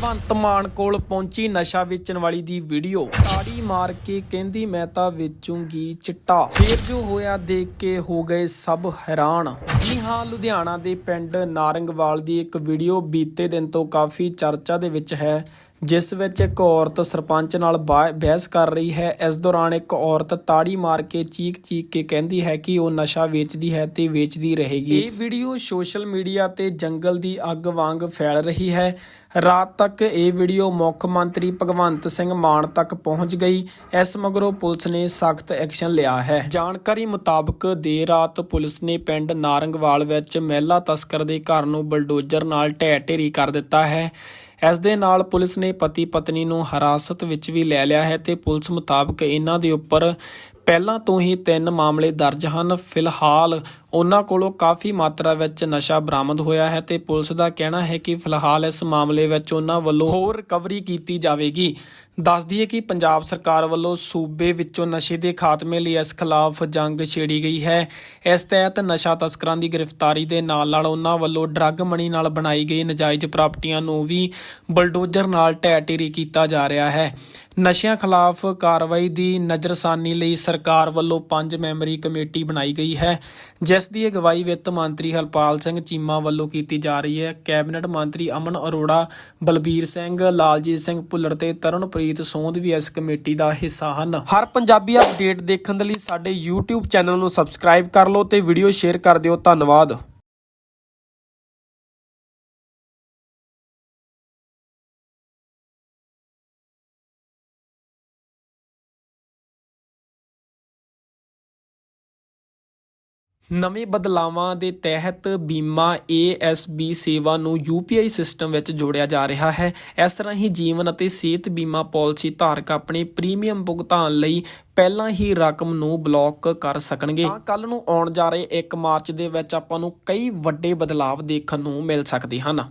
ਭਗਵੰਤ ਮਾਨ ਕੋਲ ਪਹੁੰਚੀ ਨਸ਼ਾ ਵੇਚਣ ਵਾਲੀ ਦੀ ਵੀਡੀਓ। ਤਾੜੀ ਮਾਰ ਕੇ ਕਹਿੰਦੀ, ਮੈਂ ਤਾਂ ਵੇਚੂੰਗੀ ਚਿੱਟਾ। ਫੇਰ ਜੋ ਹੋਇਆ, ਦੇਖ ਕੇ ਹੋ ਗਏ ਸਭ ਹੈਰਾਨ। ਜੀ ਹਾਂ, ਲੁਧਿਆਣਾ ਦੇ ਪਿੰਡ ਨਾਰੰਗਵਾਲ ਦੀ ਇੱਕ ਵੀਡੀਓ ਬੀਤੇ ਦਿਨ ਤੋਂ ਕਾਫੀ ਚਰਚਾ ਦੇ ਵਿੱਚ ਹੈ, ਜਿਸ ਵਿੱਚ ਇੱਕ ਔਰਤ ਸਰਪੰਚ ਨਾਲ ਬਹਿਸ ਕਰ ਰਹੀ ਹੈ। ਇਸ ਦੌਰਾਨ ਇੱਕ ਔਰਤ ਤਾੜੀ ਮਾਰ ਕੇ ਚੀਕ-ਚੀਕ ਕੇ ਕਹਿੰਦੀ ਹੈ ਕਿ ਉਹ ਨਸ਼ਾ ਵੇਚਦੀ ਹੈ ਤੇ ਵੇਚਦੀ ਰਹੇਗੀ। ਇਹ ਵੀਡੀਓ ਸੋਸ਼ਲ ਮੀਡੀਆ ਤੇ ਜੰਗਲ ਦੀ ਅੱਗ ਵਾਂਗ ਫੈਲ ਰਹੀ ਹੈ। ਰਾਤ ਤੱਕ ਇਹ ਵੀਡੀਓ ਮੁੱਖ ਮੰਤਰੀ ਭਗਵੰਤ ਸਿੰਘ ਮਾਨ ਤੱਕ ਪਹੁੰਚ ਗਈ। ਇਸ ਮਗਰੋਂ ਪੁਲਿਸ ਨੇ ਸਖਤ ਐਕਸ਼ਨ ਲਿਆ ਹੈ। ਜਾਣਕਾਰੀ ਮੁਤਾਬਕ ਦੇਰ ਰਾਤ ਪੁਲਿਸ ਨੇ ਪਿੰਡ ਨਾਰੰਗਵਾਲ ਵਿੱਚ ਮਹਿਲਾ ਤਸਕਰ ਦੇ ਘਰ ਨੂੰ ਬਲਡੋਜ਼ਰ ਨਾਲ ਢਹਿ ਢੇਰੀ ਕਰ ਦਿੱਤਾ ਹੈ। ਇਸ ਦੇ ਨਾਲ ਪੁਲਿਸ ਨੇ ਪਤੀ ਪਤਨੀ ਨੂੰ ਹਿਰਾਸਤ ਵਿੱਚ ਵੀ ਲੈ ਲਿਆ ਹੈ ਤੇ ਪੁਲਿਸ ਮੁਤਾਬਕ ਇਹਨਾਂ ਦੇ ਉੱਪਰ ਪਹਿਲਾਂ ਤੋਂ ਹੀ ਤਿੰਨ ਮਾਮਲੇ ਦਰਜ ਹਨ। ਫਿਲਹਾਲ ਉਹਨਾਂ ਕੋਲੋਂ ਕਾਫੀ ਮਾਤਰਾ ਵਿੱਚ ਨਸ਼ਾ ਬਰਾਮਦ ਹੋਇਆ ਹੈ ਤੇ ਪੁਲਿਸ ਦਾ ਕਹਿਣਾ ਹੈ ਕਿ ਫਿਲਹਾਲ ਇਸ ਮਾਮਲੇ ਵਿੱਚ ਉਹਨਾਂ ਵੱਲੋਂ ਹੋਰ ਰਿਕਵਰੀ ਕੀਤੀ ਜਾਵੇਗੀ। ਦੱਸ ਦਈਏ ਕਿ ਪੰਜਾਬ ਸਰਕਾਰ ਵੱਲੋਂ ਸੂਬੇ ਵਿੱਚੋਂ ਨਸ਼ੇ ਦੇ ਖਾਤਮੇ ਲਈ ਇਸ ਖਿਲਾਫ ਜੰਗ ਛੇੜੀ ਗਈ ਹੈ। ਇਸ ਤਹਿਤ ਨਸ਼ਾ ਤਸਕਰਾਂ ਦੀ ਗ੍ਰਿਫਤਾਰੀ ਦੇ ਨਾਲ ਨਾਲ ਉਹਨਾਂ ਵੱਲੋਂ ਡਰੱਗ ਮਣੀ ਨਾਲ ਬਣਾਈ ਗਈ ਨਾਜਾਇਜ਼ ਪ੍ਰਾਪਰਟੀਆਂ ਨੂੰ ਵੀ ਬਲਡੋਜ਼ਰ ਨਾਲ ਢਹਿ ਢੇਰੀ ਕੀਤਾ ਜਾ ਰਿਹਾ ਹੈ। ਨਸ਼ਿਆਂ ਖਿਲਾਫ ਕਾਰਵਾਈ ਦੀ ਨਜ਼ਰਸਾਨੀ ਲਈ ਸਰਕਾਰ ਵੱਲੋਂ ਪੰਜ ਮੈਂਬਰੀ ਕਮੇਟੀ ਬਣਾਈ ਗਈ ਹੈ, ਜਿਸ ਦੀ ਅਗਵਾਈ ਵਿੱਤ ਮੰਤਰੀ ਹਰਪਾਲ ਸਿੰਘ ਚੀਮਾ ਵੱਲੋਂ ਕੀਤੀ ਜਾ ਰਹੀ ਹੈ। ਕੈਬਨਿਟ ਮੰਤਰੀ ਅਮਨ ਅਰੋੜਾ, ਬਲਬੀਰ ਸਿੰਘ, ਲਾਲਜੀਤ ਸਿੰਘ ਭੁੱਲਰ ਤੇ ਤਰਨਪ੍ਰੀਤ ਸੋਂਧ ਵੀ ਇਸ ਕਮੇਟੀ ਦਾ ਹਿੱਸਾ ਹਨ। ਹਰ ਪੰਜਾਬੀ ਅਪਡੇਟ ਦੇਖਣ ਦੇ ਲਈ ਸਾਡੇ YouTube ਚੈਨਲ ਨੂੰ ਸਬਸਕ੍ਰਾਈਬ ਕਰ ਲਓ ਤੇ ਵੀਡੀਓ ਸ਼ੇਅਰ ਕਰ ਦਿਓ। ਧੰਨਵਾਦ। ਨਵੇਂ ਬਦਲਾਵਾਂ ਦੇ ਤਹਿਤ ਬੀਮਾ ASB ਸੇਵਾ ਨੂੰ UPI ਸਿਸਟਮ ਵਿੱਚ ਜੋੜਿਆ ਜਾ ਰਿਹਾ ਹੈ। ਇਸ ਰਾਹੀਂ ਜੀਵਨ ਅਤੇ ਸਿਹਤ ਬੀਮਾ ਪਾਲਿਸੀ ਧਾਰਕ ਆਪਣੇ ਪ੍ਰੀਮੀਅਮ ਭੁਗਤਾਨ ਲਈ ਪਹਿਲਾਂ ਹੀ ਰਕਮ ਨੂੰ ਬਲੌਕ ਕਰ ਸਕਣਗੇ। ਤਾਂ ਕੱਲ ਨੂੰ ਆਉਣ ਜਾ ਰਹੇ 1 ਮਾਰਚ ਦੇ ਵਿੱਚ ਆਪਾਂ ਨੂੰ ਕਈ ਵੱਡੇ ਬਦਲਾਵ ਦੇਖਣ ਨੂੰ ਮਿਲ ਸਕਦੇ ਹਨ।